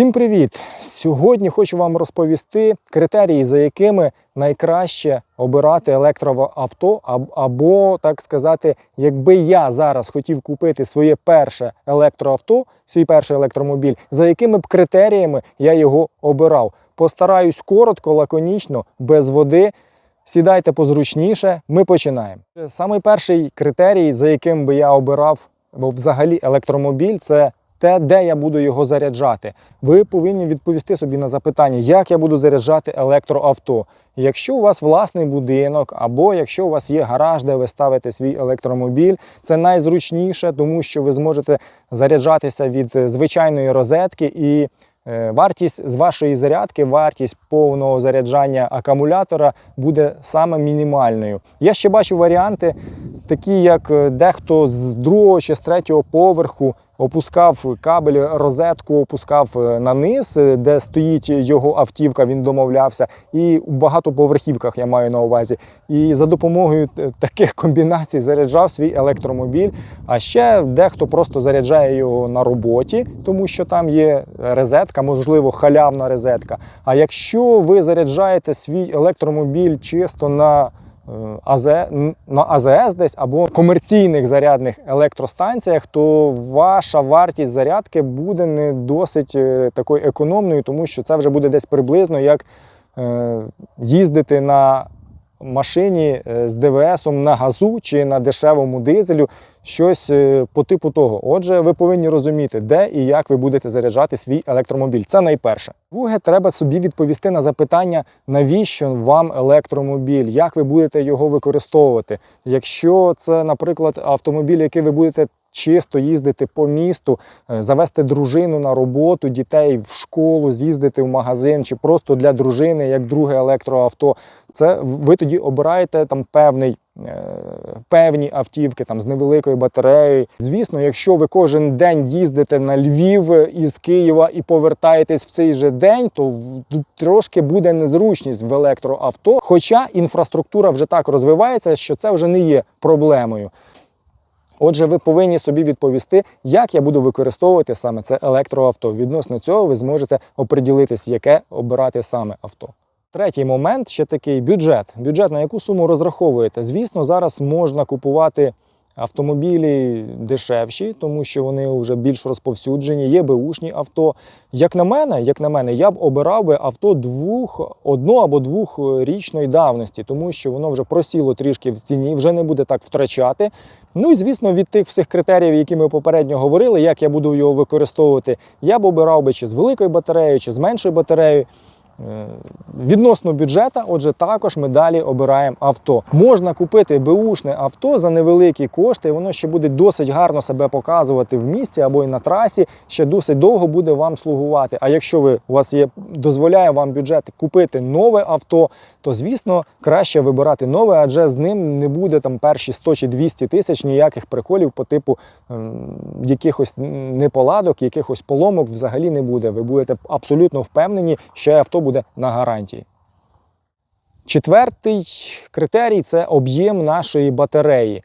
Всім привіт! Сьогодні хочу вам розповісти критерії, за якими найкраще обирати електроавто, або, так сказати, якби я зараз хотів купити своє перше електроавто, свій перший електромобіль, за якими б критеріями я його обирав. Постараюсь коротко, лаконічно, без води. Сідайте позручніше, ми починаємо. Самий перший критерій, за яким би я обирав бо взагалі електромобіль, це те, де я буду його заряджати. Ви повинні відповісти собі на запитання, як я буду заряджати електроавто. Якщо у вас власний будинок, або якщо у вас є гараж, де ви ставите свій електромобіль, це найзручніше, тому що ви зможете заряджатися від е, звичайної розетки і е, Вартість з вашої зарядки, вартість повного заряджання акумулятора буде саме мінімальною. Я ще бачу варіанти, такі як е, дехто з другого чи з третього поверху опускав кабель, розетку, опускав е, на низ, е, де стоїть його автівка, він домовлявся. І у багатоповерхівках я маю на увазі. І за допомогою таких комбінацій заряджав свій електромобіль. А ще дехто просто заряджає його на роботі, тому що там є розетка, можливо, халявна розетка. А якщо ви заряджаєте свій електромобіль чисто на е, АЗ, на АЗС десь або комерційних зарядних електростанціях, то ваша вартість зарядки буде не досить е, такою економною, тому що це вже буде десь приблизно як е, їздити на машині е, з ДВСом на газу чи на дешевому дизелю, щось е, по типу того. Отже, ви повинні розуміти, де і як ви будете заряджати свій електромобіль. Це найперше. Друге, треба собі відповісти на запитання, навіщо вам електромобіль, як ви будете його використовувати. Якщо це, наприклад, автомобіль, який ви будете чисто їздити по місту, е, завести дружину на роботу, дітей в школу, з'їздити в магазин чи просто для дружини, як друге електроавто. Це ви тоді обираєте там певний. Е, Певні автівки там з невеликою батареєю. Звісно, якщо ви кожен день їздите на Львів із Києва і повертаєтесь в цей же день, то трошки буде незручність в електроавто. Хоча інфраструктура вже так розвивається, що це вже не є проблемою. Отже, ви повинні собі відповісти, як я буду використовувати саме це електроавто. Відносно цього ви зможете оприділитись, яке обирати саме авто. Третій момент ще такий бюджет. Бюджет на яку суму розраховуєте? Звісно, зараз можна купувати автомобілі дешевші, тому що вони вже більш розповсюджені, є беушні авто. Як на мене, як на мене, я б обирав би авто двох, одно або двохрічної давності, тому що воно вже просіло трішки в ціні, вже не буде так втрачати. Ну і звісно, від тих всіх критеріїв, які ми попередньо говорили, як я буду його використовувати, я б обирав би чи з великою батареєю, чи з меншою батареєю. Відносно бюджета, отже, також ми далі обираємо авто. Можна купити беушне авто за невеликі кошти, і воно ще буде досить гарно себе показувати в місті або й на трасі, ще досить довго буде вам слугувати. А якщо ви у вас є дозволяє вам бюджет купити нове авто, то звісно краще вибирати нове, адже з ним не буде там перші 100 чи 200 тисяч ніяких приколів по типу ем, якихось неполадок, якихось поломок взагалі не буде. Ви будете абсолютно впевнені, що авто буде на гарантії. Четвертий критерій це об'єм нашої батареї.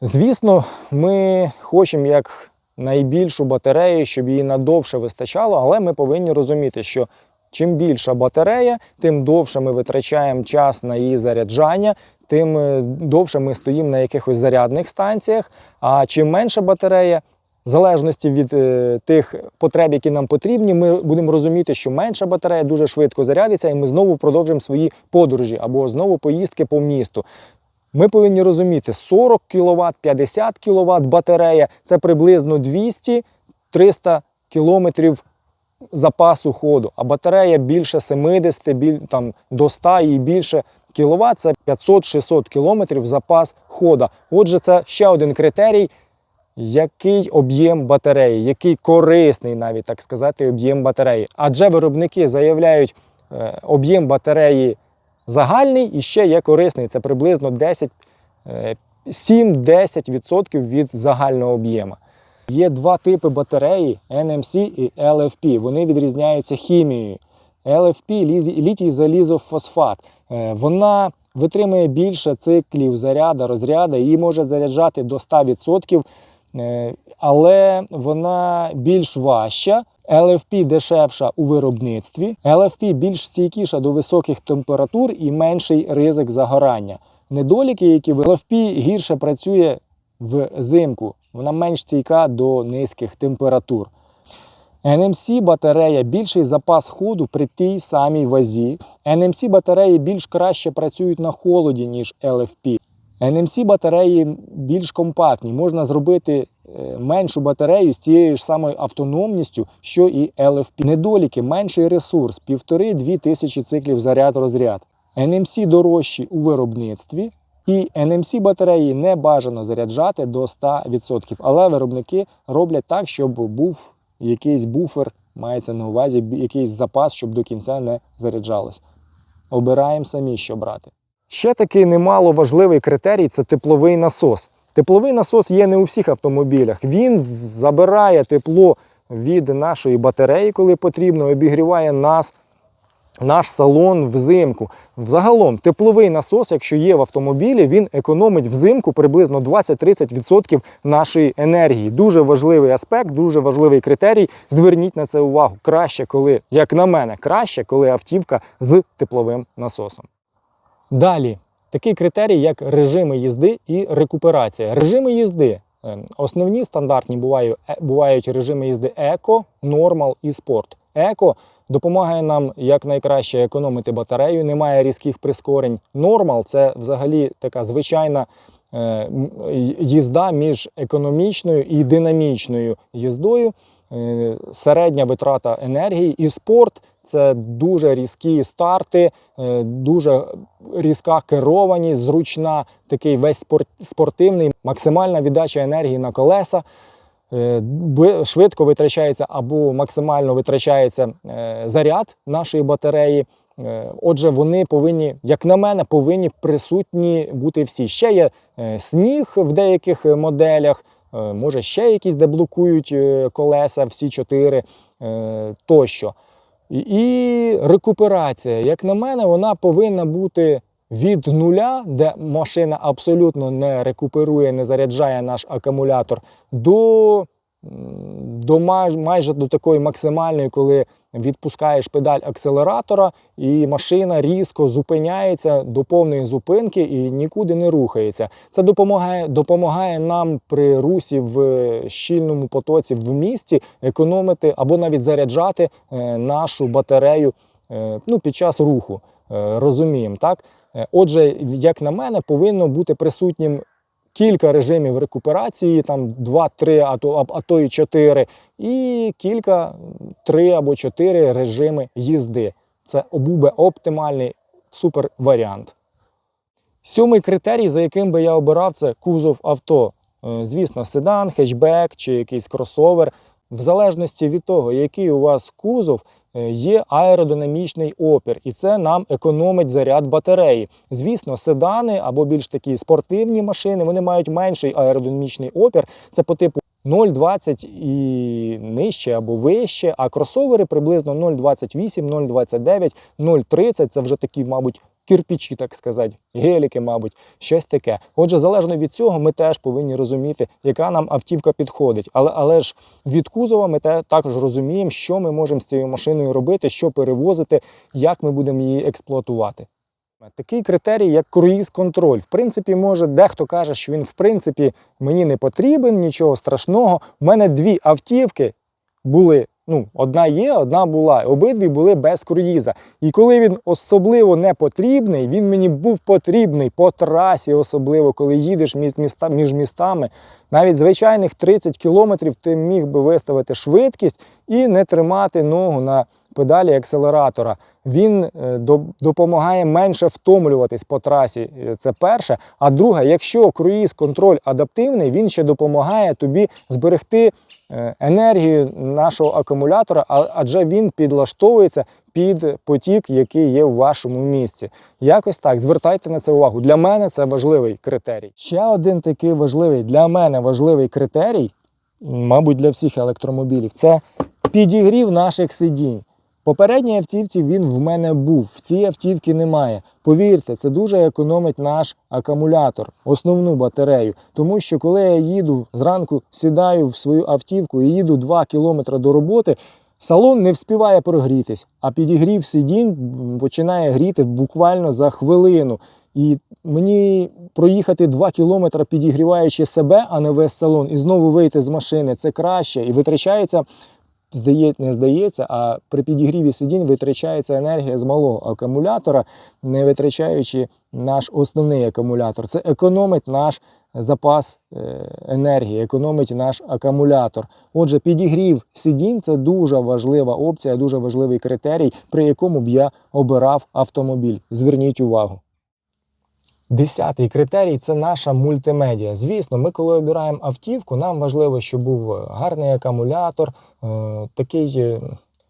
Звісно, ми хочемо як найбільшу батарею, щоб її надовше вистачало, але ми повинні розуміти, що чим більша батарея, тим довше ми витрачаємо час на її заряджання, тим е, довше ми стоїмо на якихось зарядних станціях. А чим менша батарея, в залежності від е, тих потреб, які нам потрібні, ми будемо розуміти, що менша батарея дуже швидко зарядиться, і ми знову продовжимо свої подорожі або знову поїздки по місту. Ми повинні розуміти, 40 кВт, 50 кВт батарея це приблизно 200-300 кілометрів запасу ходу, а батарея більше 70, біль, там, до 100 і більше кВт це 500-600 кілометрів запас ходу. Отже, це ще один критерій, який об'єм батареї, який корисний, навіть так сказати, об'єм батареї. Адже виробники заявляють е, об'єм батареї загальний і ще є корисний. Це приблизно 10, е, 7-10% від загального об'єму. Є два типи батареї NMC і LFP. Вони відрізняються хімією. LFP літій залізофосфат. Е, Вона витримує більше циклів заряду, розряду, її може заряджати до 100%, е, але вона більш важча LFP дешевша у виробництві, LFP більш стійкіша до високих температур і менший ризик загорання. Недоліки, які в LFP гірше працює взимку, вона менш стійка до низьких температур. NMC батарея більший запас ходу при тій самій вазі. NMC батареї більш краще працюють на холоді, ніж LFP. NMC батареї більш компактні. Можна зробити е, меншу батарею з тією ж самою автономністю, що і LFP. Недоліки, менший ресурс, 1,5-2 тисячі циклів заряд-розряд. NMC дорожчі у виробництві. І NMC батареї не бажано заряджати до 100%, але виробники роблять так, щоб був якийсь буфер, мається на увазі якийсь запас, щоб до кінця не заряджалось. Обираємо самі, що брати. Ще такий немало важливий критерій це тепловий насос. Тепловий насос є не у всіх автомобілях. Він забирає тепло від нашої батареї, коли потрібно, обігріває нас, наш салон взимку. Взагалом, тепловий насос, якщо є в автомобілі, він економить взимку приблизно 20-30% нашої енергії. Дуже важливий аспект, дуже важливий критерій. Зверніть на це увагу. Краще, коли, як на мене, краще, коли автівка з тепловим насосом. Далі, такий критерій, як режими їзди і рекуперація. Режими їзди. е, Основні стандартні е, бувають режими їзди еко, нормал і спорт. Еко допомагає нам якнайкраще економити батарею, немає різких прискорень. Нормал це взагалі така звичайна е, їзда між економічною і динамічною їздою. Е, Середня витрата енергії і спорт це дуже різкі старти, е, дуже різка керованість, зручна, такий весь спорт- спортивний, максимальна віддача енергії на колеса. Е, Швидко витрачається або максимально витрачається е, заряд нашої батареї. Е, Отже, вони повинні, як на мене, повинні присутні бути всі. Ще є сніг в деяких моделях, може ще якісь, де блокують колеса, всі чотири тощо. І рекуперація, як на мене, вона повинна бути від нуля, де машина абсолютно не рекуперує, не заряджає наш акумулятор, до, до май- майже до такої максимальної, коли відпускаєш педаль акселератора, і машина різко зупиняється до повної зупинки і нікуди не рухається. Це допомагає, допомагає нам при русі в щільному потоці в місті економити або навіть заряджати е, нашу батарею е, ну, під час руху. Е, Розуміємо, так? Е, Отже, як на мене, повинно бути присутнім кілька режимів рекуперації, там 2-3, а то, а, то і 4, і кілька, 3 або 4 режими їзди. Це би оптимальний супер варіант. Сьомий критерій, за яким би я обирав, це кузов авто. Е, Звісно, седан, хетчбек чи якийсь кросовер. В залежності від того, який у вас кузов, є аеродинамічний опір, і це нам економить заряд батареї. Звісно, седани або більш такі спортивні машини, вони мають менший аеродинамічний опір. Це по типу 0,20 і нижче або вище, а кросовери приблизно 0,28, 0,29, 0,30 це вже такі, мабуть, кирпичі, так сказати, геліки, мабуть, щось таке. Отже, залежно від цього, ми теж повинні розуміти, яка нам автівка підходить. Але, але ж від кузова ми також розуміємо, що ми можемо з цією машиною робити, що перевозити, як ми будемо її експлуатувати. Такий критерій, як круїз-контроль. В принципі, може, дехто каже, що він в принципі мені не потрібен, нічого страшного. У мене дві автівки були. Ну, одна є, одна була. Обидві були без круїза. І коли він особливо не потрібний, він мені був потрібний по трасі, особливо коли їдеш між, міста, між містами. Навіть звичайних 30 кілометрів ти міг би виставити швидкість і не тримати ногу на педалі акселератора. Він е, допомагає менше втомлюватись по трасі. е, Це перше. А друге, якщо круїз-контроль адаптивний, він ще допомагає тобі зберегти енергію нашого акумулятора, адже він підлаштовується під потік, який є в вашому місці. Якось так, звертайте на це увагу. Для мене це важливий критерій. Ще один такий важливий для мене важливий критерій, мабуть, для всіх електромобілів, це підігрів наших сидінь. Попередній автівці він в мене був, в цій автівці немає. Повірте, це дуже економить наш акумулятор, основну батарею. Тому що коли я їду зранку, сідаю в свою автівку і їду 2 кілометри до роботи, Салон не вспіває прогрітись, а підігрів сидінь починає гріти буквально за хвилину. І мені проїхати 2 кілометри, підігріваючи себе, а не весь салон, і знову вийти з машини це краще. І витрачається, здає, не здається, а при підігріві сидінь витрачається енергія з малого акумулятора, не витрачаючи наш основний акумулятор. Це економить наш запас е, енергії, економить наш акумулятор. Отже, підігрів сидінь це дуже важлива опція, дуже важливий критерій, при якому б я обирав автомобіль. Зверніть увагу. Десятий критерій це наша мультимедіа. Звісно, ми коли обираємо автівку, нам важливо, щоб був гарний акумулятор, е, такий е,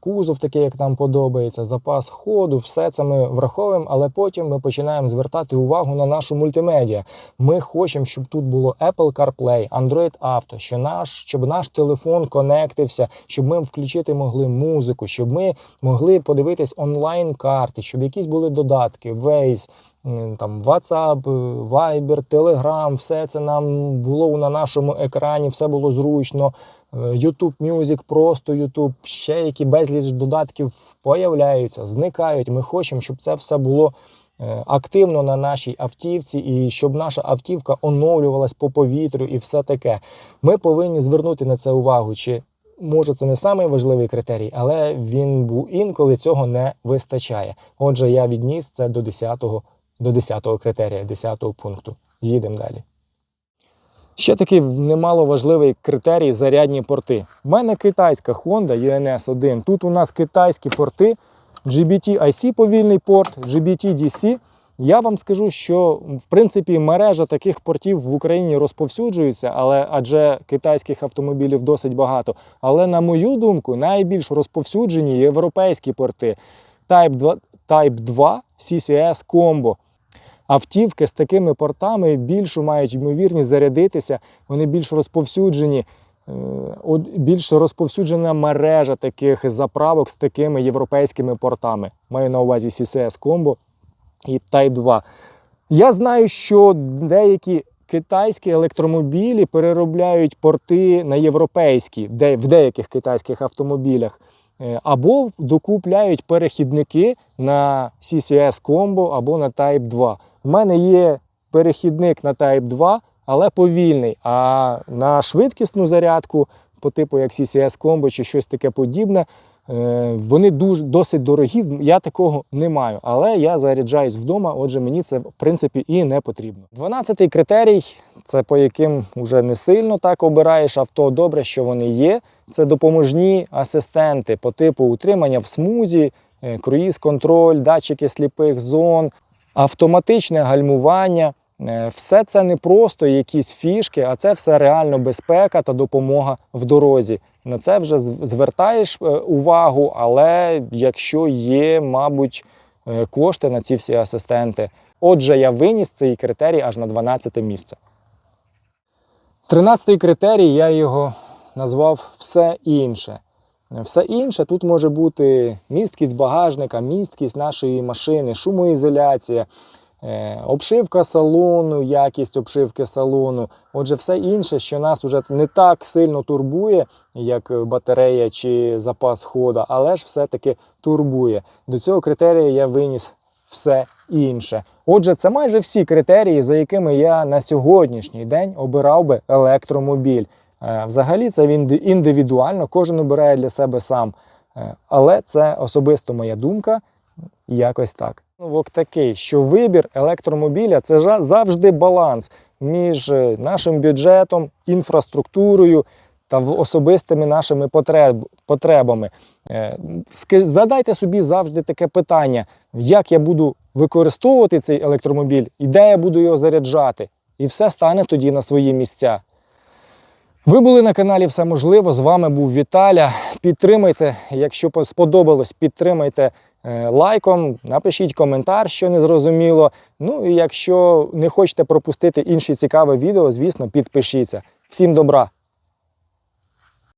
кузов, такий, як нам подобається, запас ходу, все це ми враховуємо, але потім ми починаємо звертати увагу на нашу мультимедіа. Ми хочемо, щоб тут було Apple CarPlay, Android Auto, що наш, щоб наш телефон конектився, щоб ми включити могли музику, щоб ми могли подивитись онлайн-карти, щоб якісь були додатки, Waze, там WhatsApp, Viber, Telegram, все це нам було на нашому екрані, все було зручно. Е, YouTube Music, просто YouTube, ще які безліч додатків появляються, зникають. Ми хочемо, щоб це все було е, активно на нашій автівці, і щоб наша автівка оновлювалась по повітрю і все таке. Ми повинні звернути на це увагу. Чи може це не найважливий критерій, але він був інколи цього не вистачає. Отже, я відніс це до 10-го, до 10-го критерія, 10-го пункту. Їдемо далі. Ще такий немало важливий критерій зарядні порти. У мене китайська Honda UNS 1. Тут у нас китайські порти, GBT-IC повільний порт, GBT-DC. Я вам скажу, що в принципі мережа таких портів в Україні розповсюджується, але адже китайських автомобілів досить багато. Але на мою думку, найбільш розповсюджені європейські порти Type 2, Type 2 CCS Combo. Автівки з такими портами більшу мають ймовірність зарядитися, вони більш розповсюджені. Е, Більш розповсюджена мережа таких заправок з такими європейськими портами. Маю на увазі CCS Combo і Type 2. Я знаю, що деякі китайські електромобілі переробляють порти на європейські, де в деяких китайських автомобілях. Е, Або докупляють перехідники на CCS Combo або на Type 2. У мене є перехідник на Type 2, але повільний. А на швидкісну зарядку, по типу як CCS Combo чи щось таке подібне, е, вони дуже досить дорогі. Я такого не маю. Але я заряджаюсь вдома, отже, мені це в принципі і не потрібно. Дванадцятий критерій це по яким вже не сильно так обираєш авто. Добре, що вони є. Це допоможні асистенти по типу утримання в смузі, е, круїз-контроль, датчики сліпих зон, автоматичне гальмування. Е, Все це не просто якісь фішки, а це все реально безпека та допомога в дорозі. На це вже звертаєш е, увагу, але якщо є, мабуть, е, кошти на ці всі асистенти. Отже, я виніс цей критерій аж на 12 місце. Тринадцятий критерій я його назвав все інше. Все інше тут може бути місткість багажника, місткість нашої машини, шумоізоляція, е, обшивка салону, якість обшивки салону. Отже, все інше, що нас вже не так сильно турбує, як батарея чи запас хода, але ж все-таки турбує. До цього критерія я виніс все інше. Отже, це майже всі критерії, за якими я на сьогоднішній день обирав би електромобіль. Е, Взагалі це він індивідуально, кожен обирає для себе сам. Е, Але це особисто моя думка, якось так. Висновок такий, що вибір електромобіля це завжди баланс між е, нашим бюджетом, інфраструктурою та особистими нашими потреб, потребами. Задайте собі завжди таке питання, як я буду використовувати цей електромобіль і де я буду його заряджати. І все стане тоді на свої місця. Ви були на каналі Все можливо. З вами був Віталя. Підтримайте, якщо сподобалось, підтримайте е, лайком, напишіть коментар, що не зрозуміло. Ну і якщо не хочете пропустити інші цікаві відео, звісно, підпишіться. Всім добра!